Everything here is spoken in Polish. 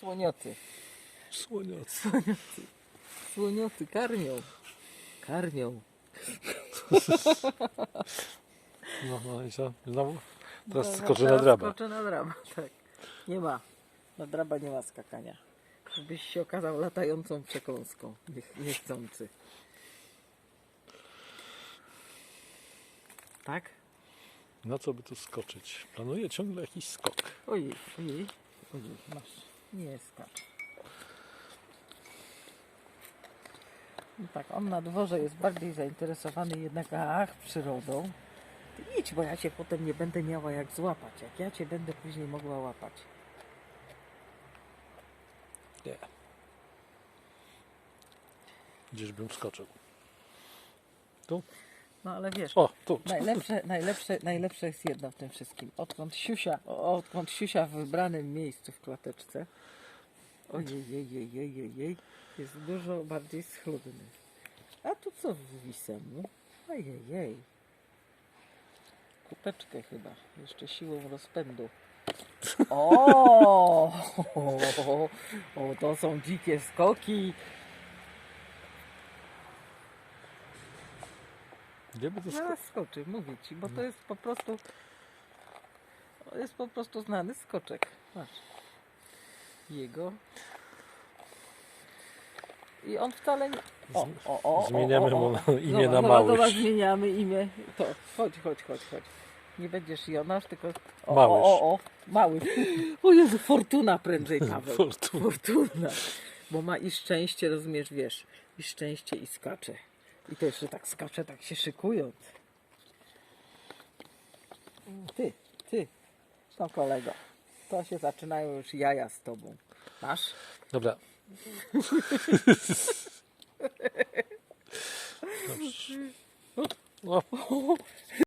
Słonioty. Słoniec. Słonioty karmią. Karmią. No, no i co? Znowu? Teraz Dobra, skoczy na teraz draba. Skoczę na draba, tak. Nie ma. Na draba nie ma skakania. Żebyś się okazał latającą przekąską. Niech, niechcący. Tak? Na co by tu skoczyć? Planuję ciągle jakiś skok. Ojej, ojej, ojej, masz. Nie skacz. No tak, on na dworze jest bardziej zainteresowany jednak ach, przyrodą. Ty idź, bo ja cię potem nie będę miała jak złapać. Jak ja cię będę później mogła łapać. Nie. Gdzieś bym skoczył. Tu? No ale wiesz, O, tu. najlepsze, najlepsze, najlepsze jest jedno w tym wszystkim. Odkąd siusia, odkąd siusia w wybranym miejscu w klateczce, ojej, jej, jej, jej, jej, jej, jest dużo bardziej schludny. A tu co w wisemu? Ojej, jej. Kupeczkę chyba, jeszcze siłą rozpędu. O, o, to są dzikie skoki. Gdzie by to? Zaraz skoczy, mówię ci, bo to jest po prostu. Jest po prostu znany skoczek. Masz. Jego. I on wcale nie. O, o, o, Zmieniamy mu imię na zobacz, zobacz, zmieniamy imię. To, chodź, chodź, chodź, chodź. Nie będziesz Jonasz, tylko. O, Małysz. O, o, o, mały. O Jezu, Fortuna prędzej, Paweł. Fortuna. Fortuna. Bo ma i szczęście, rozumiesz, wiesz, i szczęście i skacze. I to jeszcze tak skacze, tak się szykując. Ty, ty, no kolego, to się zaczynają już jaja z tobą. Masz? Dobra. Dobrze. O,